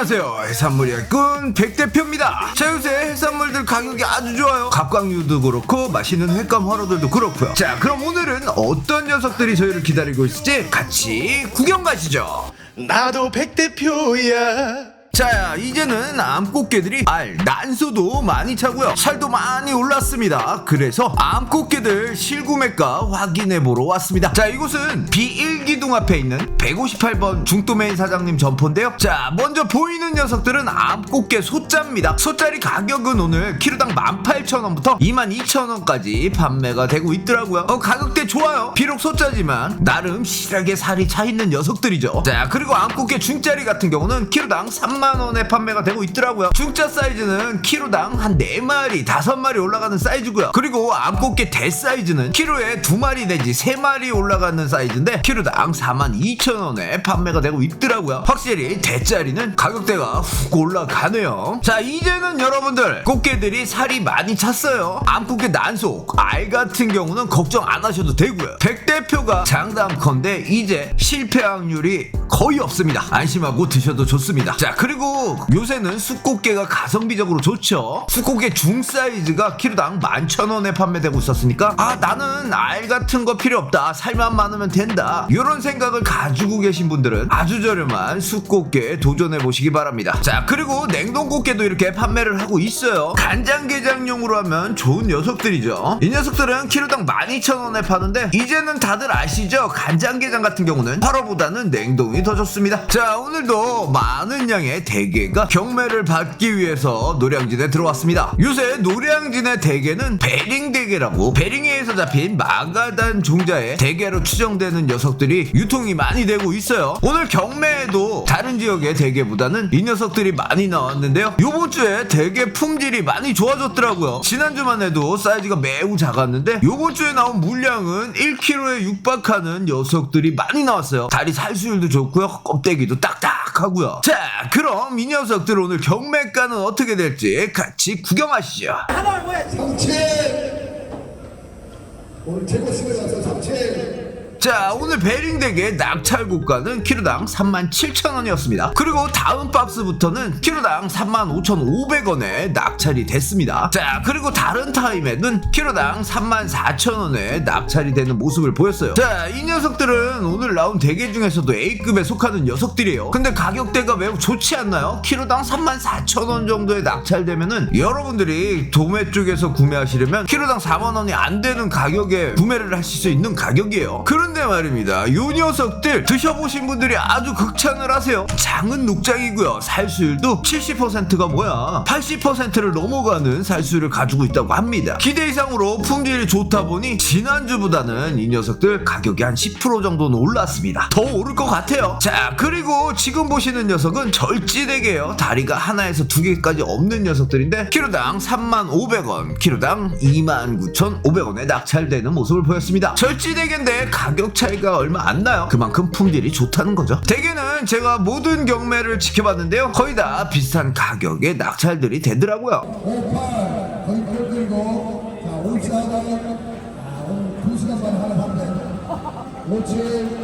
안녕하세요. 해산물의 꾼 백대표입니다. 자 요새 해산물들 가격이 아주 좋아요. 갑각류도 그렇고 맛있는 횟감 화로들도 그렇고요. 자 그럼 오늘은 어떤 녀석들이 저희를 기다리고 있을지 같이 구경 가시죠. 나도 백 대표야. 자 이제는 암꽃게들이 알 난소도 많이 차고요. 살도 많이 올랐습니다. 그래서 암꽃게들 실구매가 확인해 보러 왔습니다. 자 이곳은 B1기둥 앞에 있는 158번 중도메인 사장님 점포인데요. 자 먼저 보이는 녀석들은 암꽃게 소짜입니다. 소짜리 가격은 오늘 키로당 18,000원부터 22,000원까지 판매가 되고 있더라고요. 어 가격대 좋아요. 비록 소짜지만 나름 실하게 살이 차 있는 녀석들이죠. 자 그리고 암꽃게 중짜리 같은 경우는 키로당 3 만원에 판매가 되고 있더라고요. 중짜 사이즈는 키로당 한 4마리 5마리 올라가는 사이즈고요. 그리고 암꽃게 대 사이즈는 키로에 2마리 내지 3마리 올라가는 사이즈인데 키로당 42,000원에 판매가 되고 있더라고요. 확실히 대짜리는 가격대가 훅 올라가네요. 자 이제는 여러분들 꽃게들이 살이 많이 찼어요. 암꽃게 난속 알 같은 경우는 걱정 안 하셔도 되고요. 백 대표가 장담컨대 이제 실패 확률이 거의 없습니다. 안심하고 드셔도 좋습니다. 자 그리고 요새는 숯꽃게가 가성비적으로 좋죠. 숯꽃게 중 사이즈가 키로당 11,000원에 판매되고 있었으니까 아 나는 알 같은 거 필요 없다. 살만 많으면 된다. 이런 생각을 가지고 계신 분들은 아주 저렴한 숯꽃게 도전해 보시기 바랍니다. 자 그리고 냉동꽃게도 이렇게 판매를 하고 있어요. 간장게장용으로 하면 좋은 녀석들이죠. 이 녀석들은 키로당 12,000원에 파는데 이제는 다들 아시죠? 간장게장 같은 경우는 화로보다는 냉동이 더 좋습니다. 자 오늘도 많은 양의 대게가 경매를 받기 위해서 노량진에 들어왔습니다. 요새 노량진의 대게는 베링 대게라고 베링해에서 잡힌 마가단 종자의 대게로 추정되는 녀석들이 유통이 많이 되고 있어요. 오늘 경매에도 다른 지역의 대게보다는 이 녀석들이 많이 나왔는데요. 요번 주에 대게 품질이 많이 좋아졌더라고요. 지난주만 해도 사이즈가 매우 작았는데 요번 주에 나온 물량은 1kg에 육박하는 녀석들이 많이 나왔어요. 다리 살수율도 좋고요. 껍데기도 딱딱 하고요. 자 그럼 이 녀석들 오늘 경매가는 어떻게 될지 같이 구경하시죠. 삼채. 오늘 최고 수를 가서 삼채 자 오늘 베링덱의 낙찰고가는 키로당 37,000원이었습니다. 그리고 다음 박스부터는 키로당 35,500원에 낙찰이 됐습니다. 자 그리고 다른 타임에는 키로당 34,000원에 낙찰이 되는 모습을 보였어요. 자 이 녀석들은 오늘 나온 대게 중에서도 A급에 속하는 녀석들이에요. 근데 가격대가 매우 좋지 않나요? 키로당 34,000원 정도에 낙찰되면은 여러분들이 도매 쪽에서 구매하시려면 키로당 4만원이 안 되는 가격에 구매를 하실 수 있는 가격이에요. 그런 데 말입니다. 요 녀석들 드셔보신 분들이 아주 극찬을 하세요. 장은 녹장이고요. 살수율도 70%가 뭐야? 80%를 넘어가는 살수율을 가지고 있다고 합니다. 기대 이상으로 품질이 좋다 보니 지난주보다는 이 녀석들 가격이 한 10% 정도는 올랐습니다. 더 오를 것 같아요. 자 그리고 지금 보시는 녀석은 절지대게요. 다리가 하나에서 두 개까지 없는 녀석들인데 키로당 35,500원 키로당 29,500원에 낙찰되는 모습을 보였습니다. 절지대게인데 가격 차이가 얼마 안 나요. 그만큼 품질이 좋다는 거죠. 대게는 제가 모든 경매를 지켜봤는데요. 거의 다 비슷한 가격에 낙찰들이 되더라고요. 58 거의 걸 끌고 자 올사가 아, 오늘 2시간 만에 하나 판매 57 46번 하나 57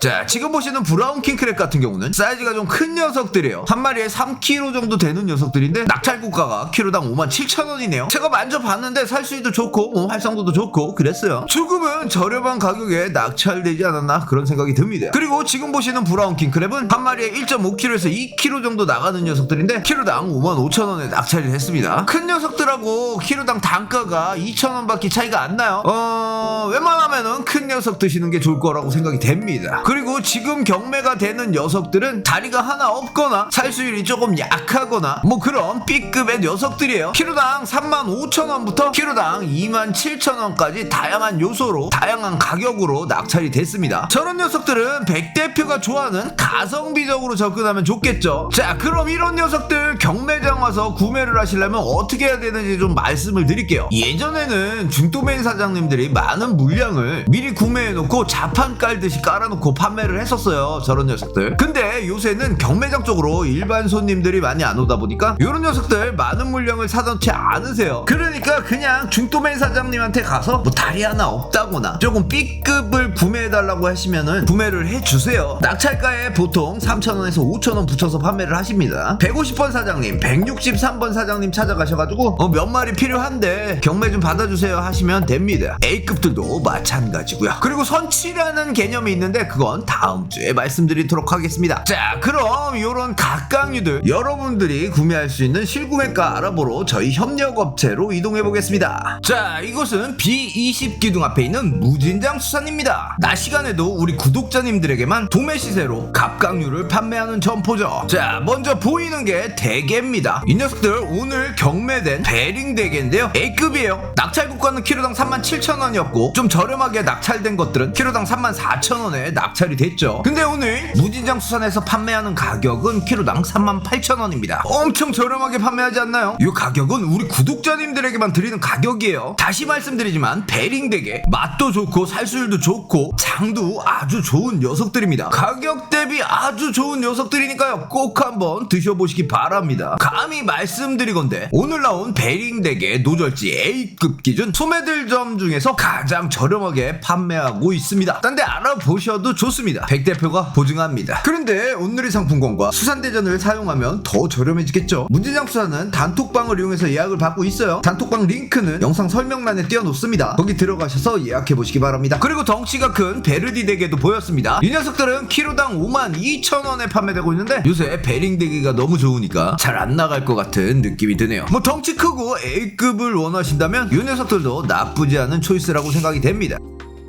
자 지금 보시는 브라운 킹크랩 같은 경우는 사이즈가 좀 큰 녀석들이에요. 한 마리에 3kg 정도 되는 녀석들인데 낙찰고가가 키로당 57,000원이네요. 제가 만져봤는데 살수율도 좋고 뭐 활성도도 좋고 그랬어요. 조금은 저렴한 가격에 낙찰되지 않았나 그런 생각이 듭니다. 그리고 지금 보시는 브라운 킹크랩은 한 마리에 1.5kg에서 2kg 정도 나가는 녀석들인데 키로당 55,000원에 낙찰이 됐습니다. 큰 녀석들하고 키로당 단가가 2,000원밖에 차이가 안 나요. 어 웬만하면은 큰 녀석 드시는 게 좋을 거라고 생각이 됩니다 그리고 지금 경매가 되는 녀석들은 다리가 하나 없거나 살수율이 조금 약하거나 뭐 그런 B급의 녀석들이에요. 키로당 35,000원부터 키로당 27,000원까지 다양한 요소로 다양한 가격으로 낙찰이 됐습니다. 저런 녀석들은 백 대표가 좋아하는 가성비적으로 접근하면 좋겠죠. 자 그럼 이런 녀석들 경매장 와서 구매를 하시려면 어떻게 해야 되는지 좀 말씀을 드릴게요. 예전에는 중도메인 사장님들이 많은 물량을 미리 구매해놓고 자판 깔듯이 깔아놓고 판매를 했었어요 저런 녀석들. 근데 요새는 경매장 쪽으로 일반 손님들이 많이 안 오다 보니까 이런 녀석들 많은 물량을 사놓지 않으세요. 그러니까 그냥 중도매 사장님한테 가서 뭐 다리 하나 없다거나 조금 B급을 구매해달라고 하시면은 구매를 해주세요. 낙찰가에 보통 3,000원에서 5,000원 붙여서 판매를 하십니다. 150번 사장님 163번 사장님 찾아가셔가지고 어, 몇 마리 필요한데 경매 좀 받아주세요 하시면 됩니다. A급들도 마찬가지고요. 그리고 선치라는 개념이 있는데 그건 다음 주에 말씀드리도록 하겠습니다. 자 그럼 이런 각각류들 여러분들이 구매할 수 있는 실구매가 알아보러 저희 협력업체로 이동해 보겠습니다. 자 이곳은 B20 기둥 앞에 있는 무진장 수산입니다. 낮 시간에도 우리 구독자님들에게만 도매 시세로 갑각류를 판매하는 점포죠. 자 먼저 보이는 게 대게입니다. 이 녀석들 오늘 경매된 베링 대게인데요. A급이에요. 낙찰 국가는 키로당 37,000원이었고 좀 저렴하게 낙찰된 것들은 키로당 34,000원에 낙찰 이 됐죠. 근데 오늘 무진장 수산에서 판매하는 가격은 키로당 38,000원입니다. 엄청 저렴하게 판매하지 않나요? 이 가격은 우리 구독자님들에게만 드리는 가격이에요. 다시 말씀드리지만 베링 대게 맛도 좋고 살수율도 좋고 장도 아주 좋은 녀석들입니다. 가격 대비 아주 좋은 녀석들이니까요. 꼭 한번 드셔보시기 바랍니다. 감히 말씀드리건데 오늘 나온 베링 대게 노절지 A급 기준 소매들점 중에서 가장 저렴하게 판매하고 있습니다. 딴 데 알아보셔도 좋습니다 백 대표가 보증합니다. 그런데 오늘의 상품권과 수산대전을 사용하면 더 저렴해지겠죠. 문진장 수산은 단톡방을 이용해서 예약을 받고 있어요. 단톡방 링크는 영상 설명란에 띄워놓습니다. 거기 들어가셔서 예약해 보시기 바랍니다. 그리고 덩치가 큰 베르디 대게도 보였습니다. 이 녀석들은 키로당 5만 2천 원에 판매되고 있는데 요새 베링 대게가 너무 좋으니까 잘 안 나갈 것 같은 느낌이 드네요. 뭐 덩치 크고 A급을 원하신다면 이 녀석들도 나쁘지 않은 초이스라고 생각이 됩니다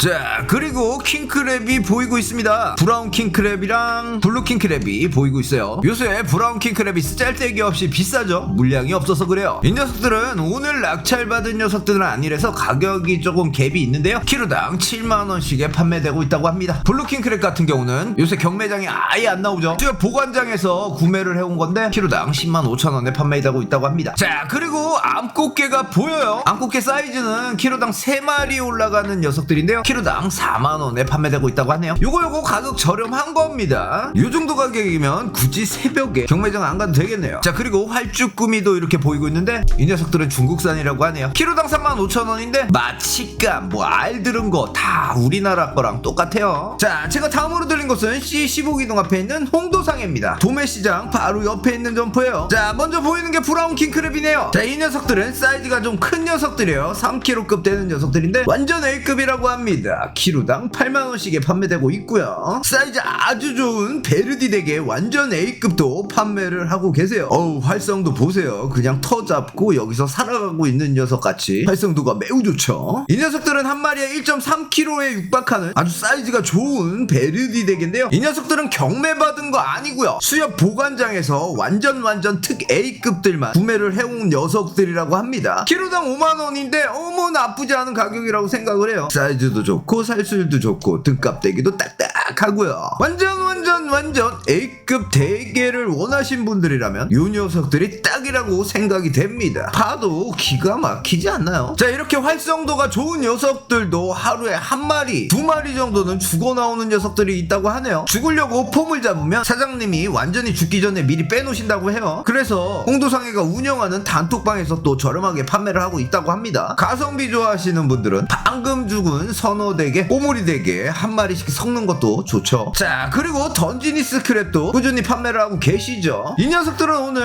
자 그리고 킹크랩이 보이고 있습니다. 브라운 킹크랩이랑 블루 킹크랩이 보이고 있어요. 요새 브라운 킹크랩이 쓸데기 없이 비싸죠? 물량이 없어서 그래요. 이 녀석들은 오늘 낙찰받은 녀석들은 아니라서 가격이 조금 갭이 있는데요. 키로당 7만원씩에 판매되고 있다고 합니다. 블루 킹크랩 같은 경우는 요새 경매장에 아예 안 나오죠? 제가 보관장에서 구매를 해온 건데 키로당 10만 5천원에 판매되고 있다고 합니다. 자 그리고 암꽃게가 보여요. 암꽃게 사이즈는 키로당 3마리 올라가는 녀석들인데요 키로당 4만원에 판매되고 있다고 하네요. 요거 요거 가격 저렴한 겁니다. 요 정도 가격이면 굳이 새벽에 경매장 안 가도 되겠네요. 자 그리고 활쭈꾸미도 이렇게 보이고 있는데 이 녀석들은 중국산이라고 하네요. 키로당 3만 5천원인데 맛, 식감, 뭐 알 들은 거 다 우리나라 거랑 똑같아요. 자 제가 다음으로 들린 곳은 C15기둥 앞에 있는 홍도상해입니다. 도매시장 바로 옆에 있는 점포예요. 자 먼저 보이는 게 브라운 킹크랩이네요. 자 이 녀석들은 사이즈가 좀 큰 녀석들이에요. 3kg급 되는 녀석들인데 완전 A급이라고 합니다 키로당 8만원씩에 판매되고 있고요. 사이즈 아주 좋은 베르디 덱의 완전 A급도 판매를 하고 계세요. 어우 활성도 보세요. 그냥 터 잡고 여기서 살아가고 있는 녀석 같이 활성도가 매우 좋죠. 이 녀석들은 한 마리에 1.3kg에 육박하는 아주 사이즈가 좋은 베르디 덱인데요. 이 녀석들은 경매받은 거 아니고요. 수협 보관장에서 완전 완전 특 A급들만 구매를 해온 녀석들이라고 합니다. 키로당 5만원인데 어머 나쁘지 않은 가격이라고 생각을 해요. 사이즈도 좋고 살수율도 좋고 등값 대기도 딱딱하고요. 완전 완전 완전 A급 대게를 원하신 분들이라면 요 녀석들이 딱이라고 생각이 됩니다. 봐도 기가 막히지 않나요? 자 이렇게 활성도가 좋은 녀석들도 하루에 한 마리 두 마리 정도는 죽어 나오는 녀석들이 있다고 하네요. 죽으려고 폼을 잡으면 사장님이 완전히 죽기 전에 미리 빼놓으신다고 해요. 그래서 홍도상해가 운영하는 단톡방에서 또 저렴하게 판매를 하고 있다고 합니다. 가성비 좋아하시는 분들은 방금 죽은 선 어대게 꼬물이대게 한 마리씩 섞는 것도 좋죠. 자 그리고 던지니스 크랩도 꾸준히 판매를 하고 계시죠? 이 녀석들은 오늘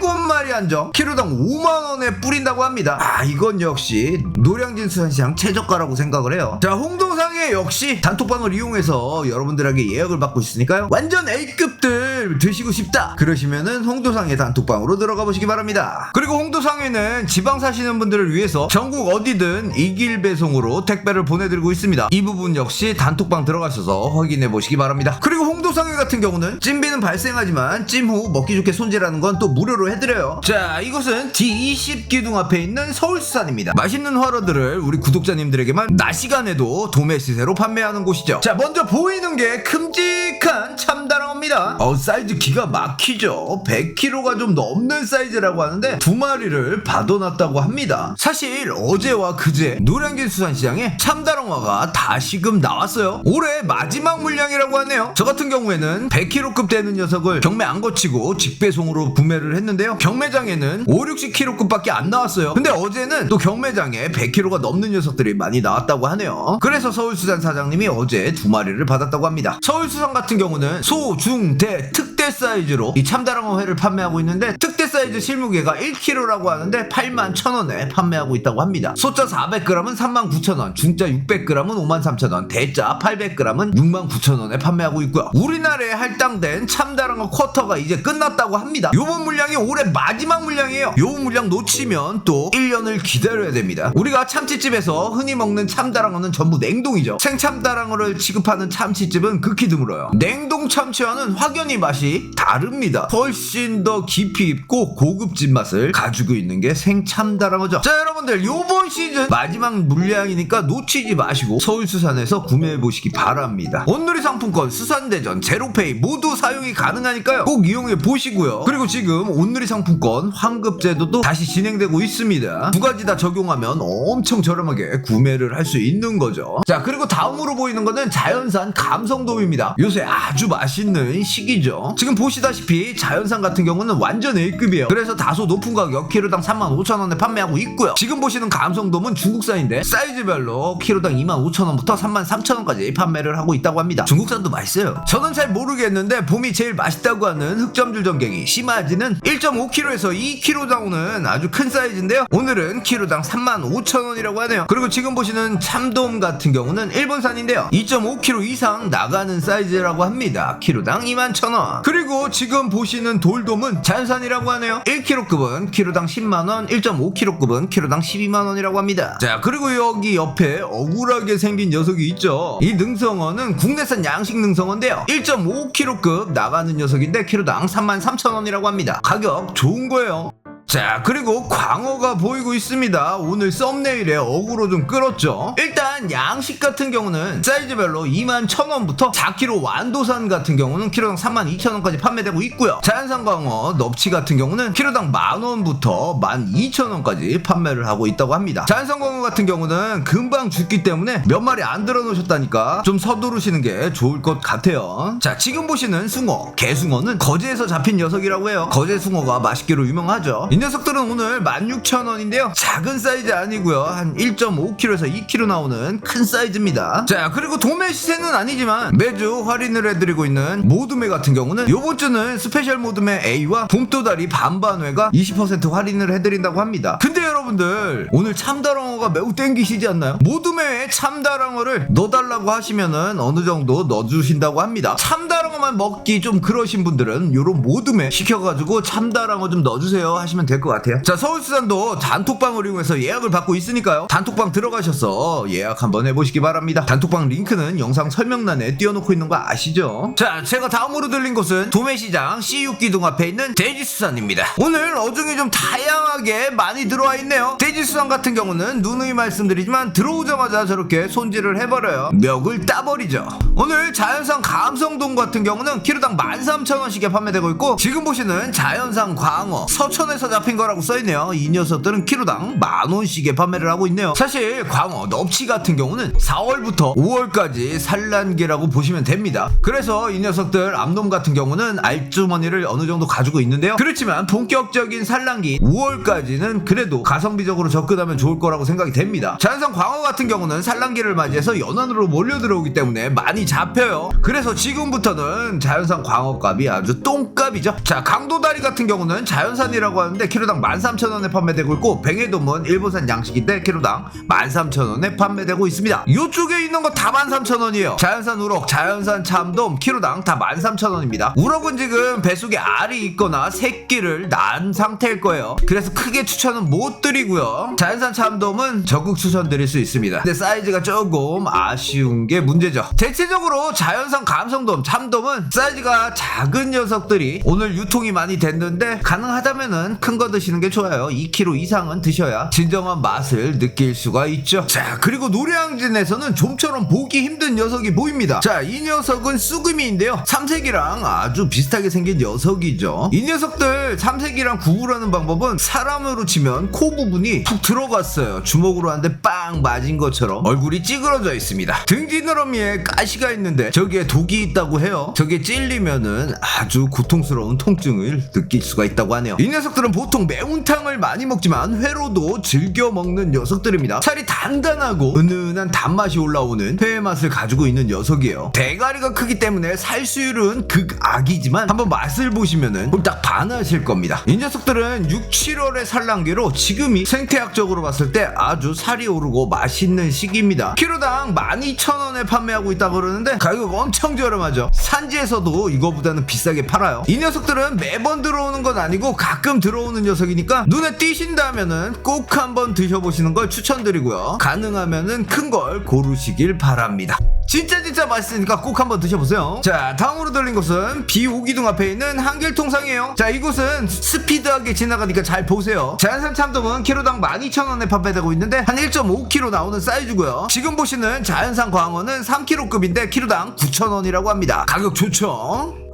7마리 한정 키로당 5만원에 뿌린다고 합니다. 아 이건 역시 노량진 수산시장 최저가라고 생각을 해요. 자 홍도상해 역시 단톡방을 이용해서 여러분들에게 예약을 받고 있으니까요. 완전 A급들 드시고 싶다. 그러시면은 홍도상해 단톡방으로 들어가 보시기 바랍니다. 그리고 홍도상해는 지방 사시는 분들을 위해서 전국 어디든 이길 배송으로 택배를 보내드리고 있습니다. 이 부분 역시 단톡방 들어가셔서 확인해 보시기 바랍니다. 그리고 홍도상해 같은 경우는 찜비는 발생하지만 찜 후 먹기 좋게 손질하는 건 또 무료로 해드려요. 자 이곳은 D20 기둥 앞에 있는 서울수산입니다. 맛있는 화로들을 우리 구독자님들에게만 낮 시간에도 도매 시세로 판매하는 곳이죠. 자 먼저 보이는 게 큼직한 참다랑어입니다 어, 사이즈 기가 막히죠. 100kg가 좀 넘는 사이즈라고 하는데 두 마리를 받아놨다고 합니다. 사실 어제와 그제 노량진 수산시장에 참다랑어가 다시금 나왔어요. 올해 마지막 물량이라고 하네요. 저 같은 경우에는 100kg급 되는 녀석을 경매 안 거치고 직배송으로 구매를 했는데요. 경매장에는 5, 60kg급 밖에 안 나왔어요. 근데 어제는 또 경매장에 100kg가 넘는 녀석들이 많이 나왔다고 하네요. 그래서 서울수산 사장님이 어제 두 마리를 받았다고 합니다. 서울수산 같은 경우는 소, 중, 대, 때 특 특대 사이즈로 이 참다랑어 회를 판매하고 있는데 특대 사이즈 실무게가 1kg라고 하는데 8만 1,000원에 판매하고 있다고 합니다. 소자 400g은 3만 9천원 중자 600g은 5만 3천원 대자 800g은 6만 9천원에 판매하고 있고요. 우리나라에 할당된 참다랑어 쿼터가 이제 끝났다고 합니다. 요번 물량이 올해 마지막 물량이에요. 요 물량 놓치면 또 1년을 기다려야 됩니다. 우리가 참치집에서 흔히 먹는 참다랑어는 전부 냉동이죠. 생참다랑어를 취급하는 참치집은 극히 드물어요. 냉동 참치와는 확연히 맛이 다릅니다. 훨씬 더 깊이 있고 고급진 맛을 가지고 있는 게 생참다랑어죠. 자 여러분들 요번 시즌 마지막 물량이니까 놓치지 마시고 서울 수산에서 구매해 보시기 바랍니다. 온누리 상품권 수산대전 제로페이 모두 사용이 가능하니까요. 꼭 이용해 보시고요. 그리고 지금 온누리 상품권 환급 제도도 다시 진행되고 있습니다. 두 가지 다 적용하면 엄청 저렴하게 구매를 할 수 있는 거죠. 자 그리고 다음으로 보이는 거는 자연산 감성돔입니다. 요새 아주 맛있는 시기죠 지금 보시다시피 자연산 같은 경우는 완전 A급이에요. 그래서 다소 높은 가격 키로당 35,000원에 판매하고 있고요. 지금 보시는 감성돔은 중국산인데 사이즈별로 키로당 25,000원부터 33,000원까지 판매를 하고 있다고 합니다. 중국산도 맛있어요. 저는 잘 모르겠는데 봄이 제일 맛있다고 하는 흑점줄 전갱이 심하지는 1.5kg에서 2kg 나오는 아주 큰 사이즈인데요. 오늘은 키로당 35,000원이라고 하네요. 그리고 지금 보시는 참돔 같은 경우는 일본산인데요. 2.5kg 이상 나가는 사이즈라고 합니다. 키로당 21,000원 그리고 지금 보시는 돌돔은 자연산이라고 하네요. 1kg급은 키로당 10만원 1.5kg급은 키로당 12만원이라고 합니다. 자 그리고 여기 옆에 억울하게 생긴 녀석이 있죠. 이 능성어는 국내산 양식 능성어인데요. 1.5kg급 나가는 녀석인데 키로당 33,000원이라고 합니다. 가격 좋은 거예요 자 그리고 광어가 보이고 있습니다. 오늘 썸네일에 어구로 좀 끌었죠? 일단 양식 같은 경우는 사이즈별로 2만 1000원부터 4kg 완도산 같은 경우는 키로당 3만 2천원까지 판매되고 있고요. 자연산 광어 넙치 같은 경우는 키로당 만원부터 1만 2천원까지 판매를 하고 있다고 합니다. 자연산 광어 같은 경우는 금방 죽기 때문에 몇 마리 안 들어 놓으셨다니까 좀 서두르시는 게 좋을 것 같아요. 자 지금 보시는 숭어 개숭어는 거제에서 잡힌 녀석이라고 해요. 거제 숭어가 맛있기로 유명하죠 이 녀석들은 오늘 16,000원인데요. 작은 사이즈 아니고요. 한 1.5kg에서 2kg 나오는 큰 사이즈입니다. 자, 그리고 도매 시세는 아니지만 매주 할인을 해드리고 있는 모드매 같은 경우는 요번 주는 스페셜 모드매 A와 봄도다리 반반회가 20% 할인을 해드린다고 합니다. 근데 여러분들 오늘 참다랑어가 매우 땡기시지 않나요? 모드매에 참다랑어를 넣어달라고 하시면은 어느 정도 넣어주신다고 합니다. 참다랑어만 먹기 좀 그러신 분들은 요런 모드매 시켜가지고 참다랑어 좀 넣어주세요 하시면 될 것 같아요. 자, 서울수산도 단톡방을 이용해서 예약을 받고 있으니까요. 단톡방 들어가셔서 예약 한번 해보시기 바랍니다. 단톡방 링크는 영상 설명란에 띄워놓고 있는 거 아시죠? 자, 제가 다음으로 들린 곳은 도매시장 C6기둥 앞에 있는 돼지수산입니다. 오늘 어종이 좀 다양하게 많이 들어와 있네요. 돼지수산 같은 경우는 누누이 말씀드리지만 들어오자마자 저렇게 손질을 해버려요. 멱을 따버리죠. 오늘 자연산 감성돔 같은 경우는 키로당 13,000원씩에 판매되고 있고 지금 보시는 자연산 광어 서천에서 잡힌 거라고 써있네요. 이 녀석들은 키로당 만 원씩에 판매를 하고 있네요. 사실 광어 넙치 같은 경우는 4월부터 5월까지 산란기라고 보시면 됩니다. 그래서 이 녀석들 암돔 같은 경우는 알주머니를 어느 정도 가지고 있는데요. 그렇지만 본격적인 산란기 5월까지는 그래도 가성비적으로 접근하면 좋을 거라고 생각이 됩니다. 자연산 광어 같은 경우는 산란기를 맞이해서 연안으로 몰려 들어오기 때문에 많이 잡혀요. 그래서 지금부터는 자연산 광어값이 아주 똥값이죠. 자 강도다리 같은 경우는 자연산이라고 하는데 키로당 13,000원에 판매되고 있고 뱅에돔은 일본산 양식인데 키로당 13,000원에 판매되고 있습니다. 이쪽에 있는 거 다 13,000원이에요. 자연산 우럭, 자연산 참돔 키로당 다 13,000원입니다. 우럭은 지금 뱃속에 알이 있거나 새끼를 낳은 상태일 거예요. 그래서 크게 추천은 못 드리고요. 자연산 참돔은 적극 추천 드릴 수 있습니다. 근데 사이즈가 조금 아쉬운 게 문제죠. 대체적으로 자연산 감성돔, 참돔은 사이즈가 작은 녀석들이 오늘 유통이 많이 됐는데 가능하다면은 큰 큰거 드시는 게 좋아요. 2kg 이상은 드셔야 진정한 맛을 느낄 수가 있죠. 자 그리고 노량진에서는 좀처럼 보기 힘든 녀석이 보입니다. 자 이 녀석은 쑥음이인데요. 삼색이랑 아주 비슷하게 생긴 녀석이죠. 이 녀석들 삼색이랑 구분하는 방법은 사람으로 치면 코 부분이 푹 들어갔어요. 주먹으로 한 대 빵 맞은 것처럼 얼굴이 찌그러져 있습니다. 등 지느러미에 가시가 있는데 저기에 독이 있다고 해요. 저게 찔리면은 아주 고통스러운 통증을 느낄 수가 있다고 하네요. 이 녀석들은 보통 매운탕을 많이 먹지만 회로도 즐겨 먹는 녀석들입니다. 살이 단단하고 은은한 단맛이 올라오는 회의 맛을 가지고 있는 녀석이에요. 대가리가 크기 때문에 살수율은 극악이지만 한번 맛을 보시면은 홀딱 반하실 겁니다. 이 녀석들은 6, 7월의 산란계로 지금이 생태학적으로 봤을 때 아주 살이 오르고 맛있는 시기입니다. 키로당 12,000원에 판매하고 있다고 그러는데 가격 엄청 저렴하죠. 산지에서도 이거보다는 비싸게 팔아요. 이 녀석들은 매번 들어오는 건 아니고 가끔 들어오는 녀석이니까 눈에 띄신다면은 꼭 한번 드셔보시는 걸 추천드리고요. 가능하면은 큰 걸 고르시길 바랍니다. 진짜 진짜 맛있으니까 꼭 한번 드셔보세요. 자 다음으로 들린 곳은 비오기둥 앞에 있는 한길통상이에요. 자 이곳은 스피드하게 지나가니까 잘 보세요. 자연산 참돔은 키로당 12,000원에 판매되고 있는데 한 1.5kg 나오는 사이즈고요. 지금 보시는 자연산 광어는 3kg급인데 키로당 9,000원이라고 합니다. 가격 좋죠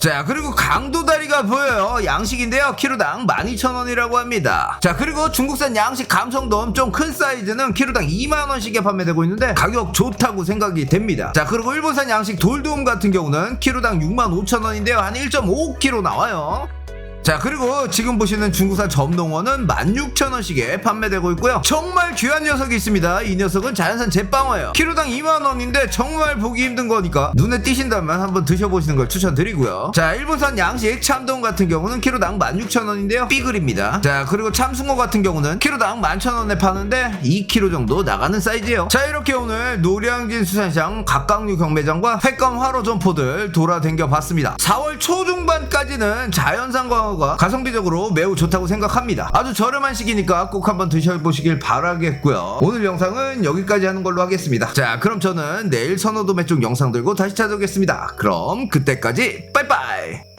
자 그리고 강도다리가 보여요. 양식인데요. 키로당 12,000원이라고 합니다. 자 그리고 중국산 양식 감성돔 좀 큰 사이즈는 키로당 2만원씩에 판매되고 있는데 가격 좋다고 생각이 됩니다. 자 그리고 일본산 양식 돌돔 같은 경우는 키로당 65,000원인데요. 한 1.5kg 나와요 자 그리고 지금 보시는 중국산 점농어는 16,000원씩에 판매되고 있고요. 정말 귀한 녀석이 있습니다. 이 녀석은 자연산 제빵어예요. 키로당 2만원인데 정말 보기 힘든 거니까 눈에 띄신다면 한번 드셔보시는 걸 추천드리고요. 자 일본산 양식 참돔 같은 경우는 키로당 16,000원인데요. 삐글입니다. 자 그리고 참숭어 같은 경우는 키로당 11,000원에 파는데 2kg 정도 나가는 사이즈예요. 자 이렇게 오늘 노량진 수산시장 각각류 경매장과 횟감 화로 점포들 돌아댕겨 봤습니다. 4월 초중반까지는 자연산 광어가 가성비적으로 매우 좋다고 생각합니다. 아주 저렴한 시기니까 꼭 한번 드셔보시길 바라겠고요. 오늘 영상은 여기까지 하는 걸로 하겠습니다. 자 그럼 저는 내일 선호도 매쪽 영상 들고 다시 찾아오겠습니다. 그럼 그때까지 빠이빠이